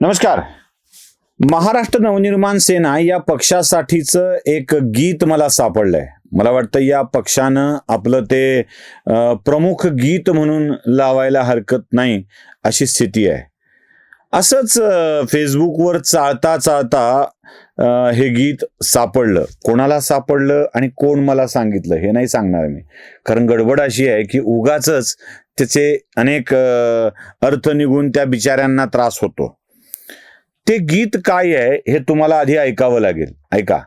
नमस्कार. महाराष्ट्र नवनिर्माण सेना या पक्षासाठीचं एक गीत मला सापडलंय. मला वाटतं या पक्षानं आपलं ते प्रमुख गीत म्हणून लावायला हरकत नाही अशी स्थिती आहे. असंच फेसबुकवर चाळता चाळता हे गीत सापडलं. कोणाला सापडलं आणि कोण मला सांगितलं हे नाही सांगणार मी. कारण गडबड अशी आहे की उगाच त्याचे अनेक अर्थ निघून त्या बिचाऱ्यांना त्रास होतो. ते गीत काय आहे हे तुम्हाला आधी ऐकावं लागेल. ऐका.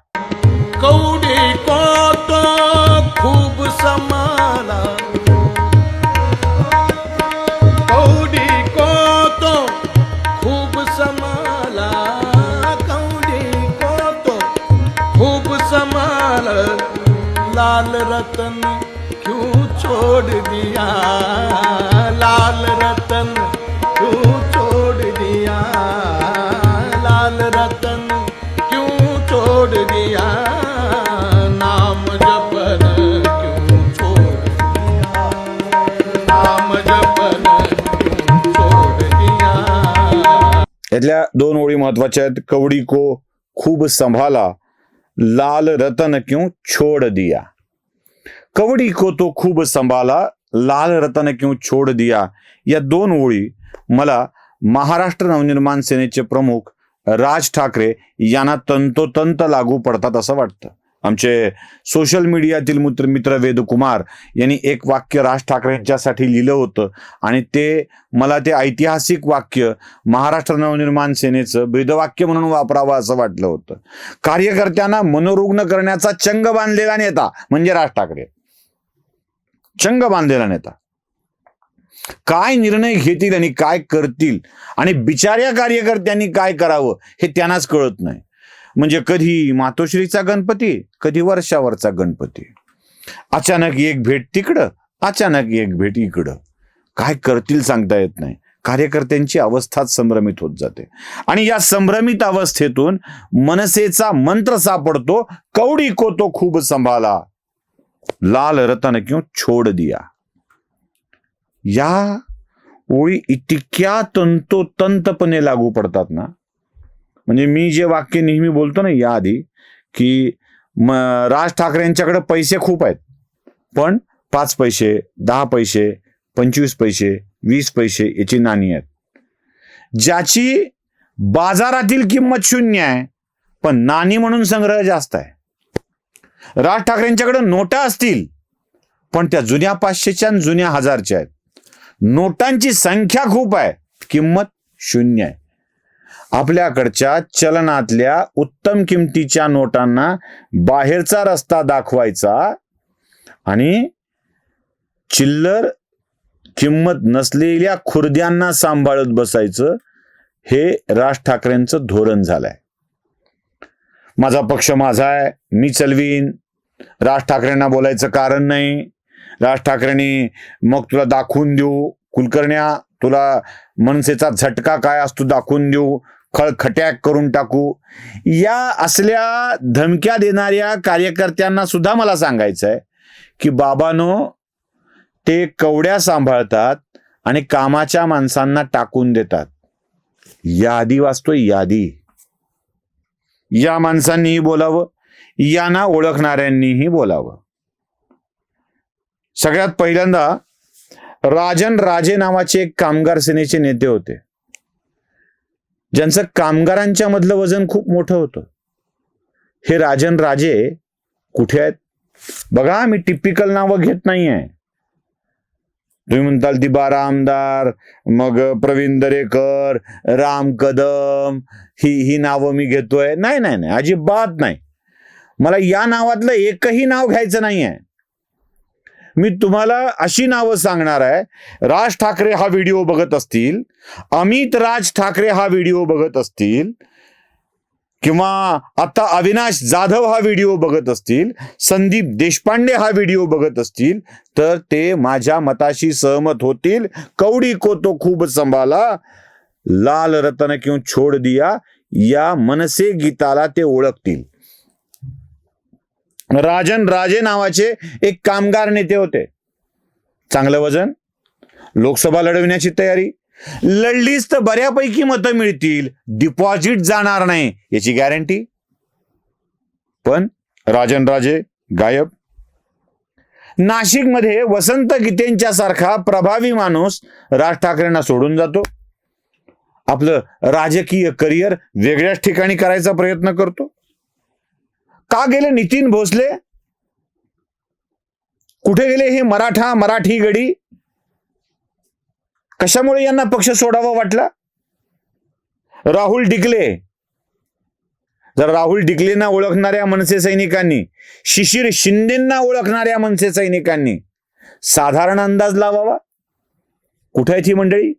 त्यातल्या दोन ओळी महत्त्वाच्या आहेत. कवडी को खूब संभाला लाल रतन क्यों छोड़ दिया? कवडी को तो खूप संभाला लाल रतन क्यों छोड़ दिया? या दोन ओळी मला महाराष्ट्र नवनिर्माण सेनेचे प्रमुख राज ठाकरे यांना तंतोतंत लागू पडतात असं वाटतं. आमचे सोशल मीडियातील मित्र मित्र वेदकुमार यांनी एक वाक्य राज ठाकरेंच्यासाठी लिहिलं होतं. आणि ते मला ते ऐतिहासिक वाक्य महाराष्ट्र नवनिर्माण सेनेचं ब्रीदवाक्य म्हणून वापरावं असं वाटलं होतं. कार्यकर्त्यांना मनोरुग्ण करण्याचा चंग बांधलेला नेता म्हणजे राज ठाकरे. चंग बांधलेला नेता. काय निर्णय घेतील आणि काय करतील आणि बिचाऱ्या कार्यकर्त्यांनी काय करावं हे त्यांनाच कळत नाही. म्हणजे कधी मातोश्रीचा गणपती कधी वर्षावरचा गणपती. अचानक एक भेट तिकडं अचानक एक भेट इकडं. काय करतील सांगता येत नाही. कार्यकर्त्यांची अवस्थाच संभ्रमित होत जाते. आणि या संभ्रमित अवस्थेतून मनसेचा मंत्र सापडतो कवडी को तो खूप संभाला. लाल रतन क्यों छोड दिया. या ओळी इतक्या तंतोतंतपणे लागू पडतात ना. म्हणजे मी जे वाक्य नेहमी बोलतो ना याआधी की राज ठाकरेंच्याकडे पैसे खूप आहेत. पण पाच पैसे दहा पैसे पंचवीस पैसे वीस पैसे याची नाणी आहेत. ज्याची बाजारातील किंमत शून्य आहे पण नाणी म्हणून संग्रह जास्त आहे. राज ठाकरेंच्याकडे नोटा असतील पण त्या जुन्या पाचशेच्या आणि जुन्या हजारच्या आहेत. नोटांची संख्या खूप आहे किंमत शून्य आहे. आपल्याकडच्या चलनातल्या उत्तम किमतीच्या नोटांना बाहेरचा रस्ता दाखवायचा आणि चिल्लर किंमत नसलेल्या खुर्द्यांना सांभाळत बसायचं हे राज ठाकरेंचं धोरण झालंय. माझा पक्ष माझा आहे मी चलवीन. राज ठाकरेंना बोलायचं कारण नाही. राज ठाकरेंनी मग तुला दाखवून देऊ कुलकर्ण्या तुला मनसेचा झटका काय असतो दाखवून देऊ खळखट्याक करून टाकू. या असल्या धमक्या देणाऱ्या कार्यकर्त्यांना सुद्धा मला सांगायचं आहे की बाबानो ते कवड्या सांभाळतात आणि कामाच्या माणसांना टाकून देतात. यादी वाचतोय यादी. या माणसांनीही बोलावं यांना ओळखणाऱ्यांनीही बोलावं. सगळ्यात पहिल्यांदा राजन राजे नावाचे एक कामगार सेनेचे नेते होते. ज्यांचं कामगारांच्या मधलं वजन खूप मोठं होतं. हे राजन राजे कुठे आहेत? बघा मी टिपिकल नावं घेत नाहीये. तुम्ही म्हणताल ती बारा आमदार मग प्रवीण दरेकर राम कदम ही ही नावं मी घेतोय. नाही नाही नाही अजिबात नाही. मला या नावातलं एकही नाव घ्यायचं नाही आहे मी तुम्हाला अशी नावं सांगणार आहे. राज ठाकरे हा व्हिडिओ बघत असतील अमित राज ठाकरे हा व्हिडिओ बघत असतील किंवा आता अविनाश जाधव हा व्हिडिओ बघत असतील संदीप देशपांडे हा व्हिडिओ बघत असतील तर ते माझ्या मताशी सहमत होतील. कवडी को तो खूप संभाला लाल रतन किंवा छोड दिया या मनसे गीताला ते ओळखतील. राजन राजे नावाचे एक कामगार नेते होते. चांगलं वजन लोकसभा लढविण्याची तयारी लढलीच तर बऱ्यापैकी मतं मिळतील डिपॉझिट जाणार नाही याची गॅरंटी पण राजन राजे गायब. नाशिकमध्ये वसंत गीतेंच्या सारखा प्रभावी माणूस राज ठाकरेंना सोडून जातो. आपलं राजकीय करिअर वेगळ्याच ठिकाणी करायचा प्रयत्न करतो. का गेले नितीन भोसले? कुठे गेले हे मराठा मराठी गडी? कशामुळे यांना पक्ष सोडावा वाटला? राहुल डिकले जर राहुल डिकलेंना ओळखणाऱ्या मनसे सैनिकांनी शिशिर शिंदेंना ओळखणाऱ्या मनसे सैनिकांनी साधारण अंदाज लावावा? कुठे आहे ती मंडळी?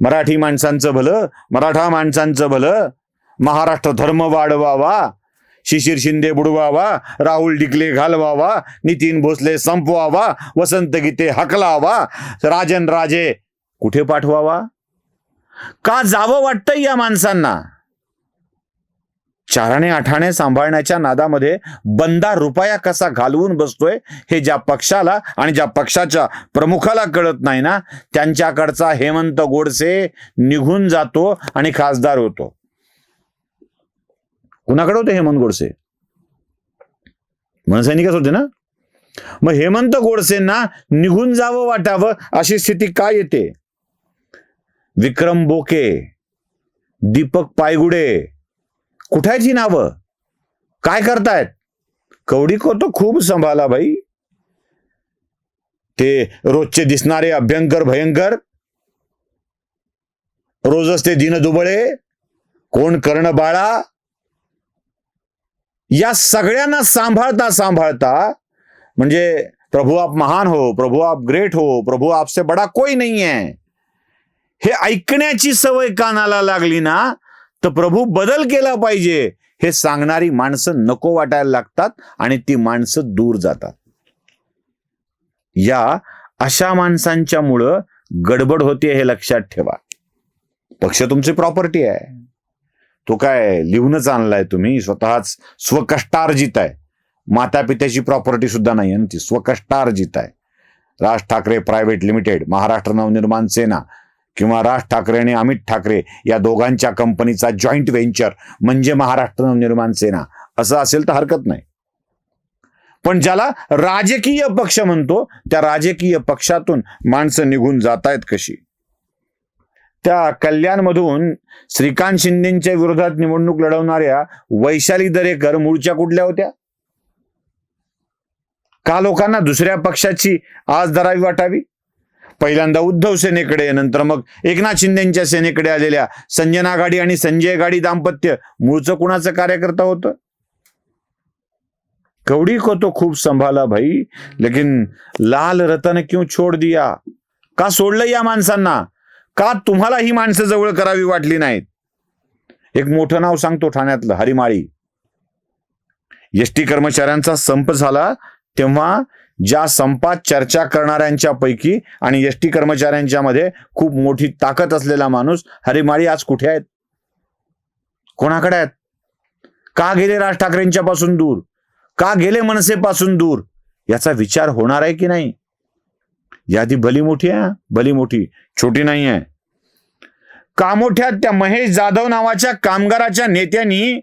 मराठी माणसांचं भलं मराठा माणसांचं भलं महाराष्ट्र धर्म वाढवावा. शिशिर शिंदे बुडवावा राहुल डिकले घालवावा नितीन भोसले संपवावा वसंत गीते हकलावा राजन राजे कुठे पाठवावा? का जावं वाटतं या माणसांना? चाराने आठाने सांभाळण्याच्या नादामध्ये बंदा रुपया कसा घालवून बसतोय हे ज्या पक्षाला आणि ज्या पक्षाच्या प्रमुखाला कळत नाही ना त्यांच्याकडचा हेमंत गोडसे निघून जातो आणि खासदार होतो. कुणाकडे होते हेमंत गोडसे? मनसैनिकच होते ना? मग हेमंत गोडसेंना निघून जावं वाटावं अशी स्थिती काय येते? विक्रम बोके दीपक पायगुडे कुठायची नावं? काय करतायत? कवडी को तो खूप संभाला भाई. ते रोजचे दिसणारे अभ्यंकर भयंकर. रोजच ते दिन दुबळे. कोण कर्ण बाळा? या सगळ्यांना सांभाळता सांभाळता म्हणजे प्रभू आप महान हो प्रभू आप ग्रेट हो प्रभू आपसे बडा कोई नाही आहे हे ऐकण्याची सवय कानाला लागली ना तर प्रभू बदल केला पाहिजे. हे सांगणारी माणसं नको वाटायला लागतात आणि ती माणसं दूर जातात. या अशा माणसांच्यामुळं गडबड होते हे लक्षात ठेवा. पक्ष तुमची प्रॉपर्टी आहे. तो काय लिहूनच आणलाय तुम्ही स्वतःच स्वकष्टार्जित आहे. माता पित्याची प्रॉपर्टी सुद्धा नाही आहे ना ती स्वकष्टार्जित आहे. राज ठाकरे प्रायव्हेट लिमिटेड महाराष्ट्र नवनिर्माण सेना किंवा राज ठाकरे आणि अमित ठाकरे या दोघांच्या कंपनीचा जॉईंट व्हेंचर म्हणजे महाराष्ट्र नवनिर्माण सेना. असं असेल तर हरकत नाही. पण ज्याला राजकीय पक्ष म्हणतो त्या राजकीय पक्षातून माणसं निघून जात आहेत कशी? त्या कल्याणमधून श्रीकांत शिंदेच्या विरोधात निवडणूक लढवणाऱ्या वैशाली दरेकर मूळच्या कुठल्या होत्या? का लोकांना दुसऱ्या पक्षाची आज धरावी वाटावी? पहिल्यांदा उद्धव सेनेकडे नंतर मग एकनाथ शिंदेच्या सेनेकडे आलेल्या संजना गाडी आणि संजय गाडी दाम्पत्य मूळचं कुणाचं कार्यकर्ता होतं? कवडी को तो खूप संभाला भाई लेकिन लाल रतन क्यों छोड दिया? का सोडलं या माणसांना? का तुम्हाला ही माणसं जवळ करावी वाटली नाहीत? एक मोठं नाव सांगतो ठाण्यातलं हरिमाळी. एस टी कर्मचाऱ्यांचा संप झाला तेव्हा ज्या संपात चर्चा करणाऱ्यांच्या पैकी आणि एस टी कर्मचाऱ्यांच्या मध्ये खूप मोठी ताकद असलेला माणूस हरिमाळी आज कुठे आहेत? कोणाकडे आहेत? का गेले राज ठाकरेंच्या पासून दूर? का गेले मनसेपासून दूर? याचा विचार होणार आहे की नाही? यादी भली मोठी आहे भली मोठी. छोटी नाही आहे कामोठ्यात त्या महेश जाधव नावाच्या कामगाराच्या नेत्यांनी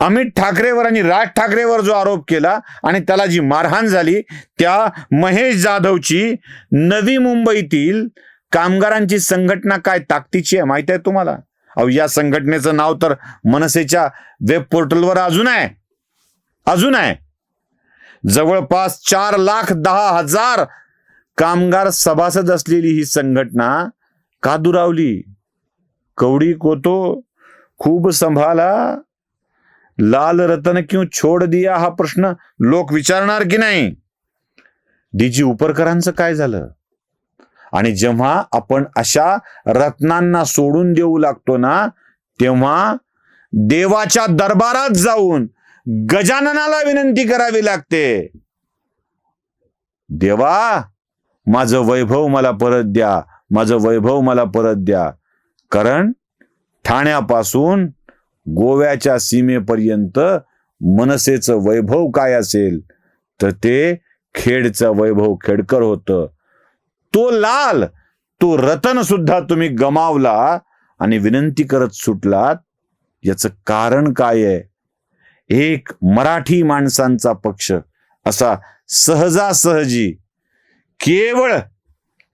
अमित ठाकरेवर आणि राज ठाकरेवर जो आरोप केला आणि त्याला जी मारहाण झाली त्या महेश जाधवची नवी मुंबईतील कामगारांची संघटना काय ताकदीची आहे माहिती आहे तुम्हाला? अहो या संघटनेचं नाव तर मनसेच्या वेब पोर्टलवर अजून आहे. अजून आहे. जवळपास चार लाख दहा हजार कामगार सभासद असलेली ही संघटना का दुरावली? कवडी कोतो खूप संभाला। लाल रतन क्यों छोड दिया हा प्रश्न? लोक विचारणार की नाही? डीजी उपरकरांचं काय झालं? आणि जेव्हा आपण अशा रत्नांना सोडून देऊ लागतो ना तेव्हा देवाच्या दरबारात जाऊन गजाननाला विनंती करावी लागते. देवा माझं वैभव मला परत द्या माझं वैभव मला परत द्या. कारण ठाण्यापासून गोव्याच्या सीमेपर्यंत मनसेचं वैभव काय असेल तर ते खेडचं वैभव खेडकर होतं. तो लाल तो रतन सुद्धा तुम्ही गमावला आणि विनंती करत सुटलात याचं कारण काय आहे? एक मराठी माणसांचा पक्ष असा सहजासहजी केवळ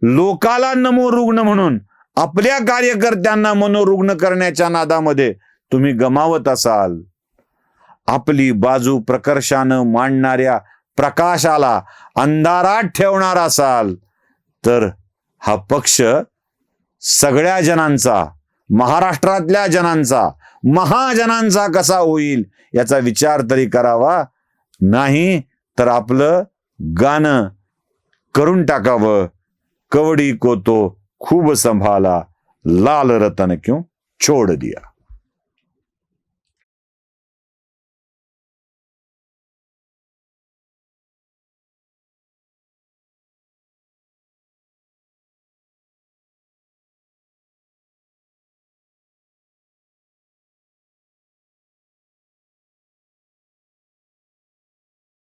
लोकाला नमो रुग्ण म्हणून आपल्या कार्यकर्त्यांना मनोरुग्ण करण्याच्या नादामध्ये तुम्ही गमावत असाल. आपली बाजू प्रकर्षानं मांडणाऱ्या प्रकाशाला अंधारात ठेवणार असाल. तर हा पक्ष सगळ्या जणांचा महाराष्ट्रातल्या जनांचा महाजनांचा कसा होईल याचा विचार तरी करावा. नाही तर आपलं गाणं करून टाकावं. कवडी कोतो खूब संभाला लाल रतन क्यों? छोड़ दिया।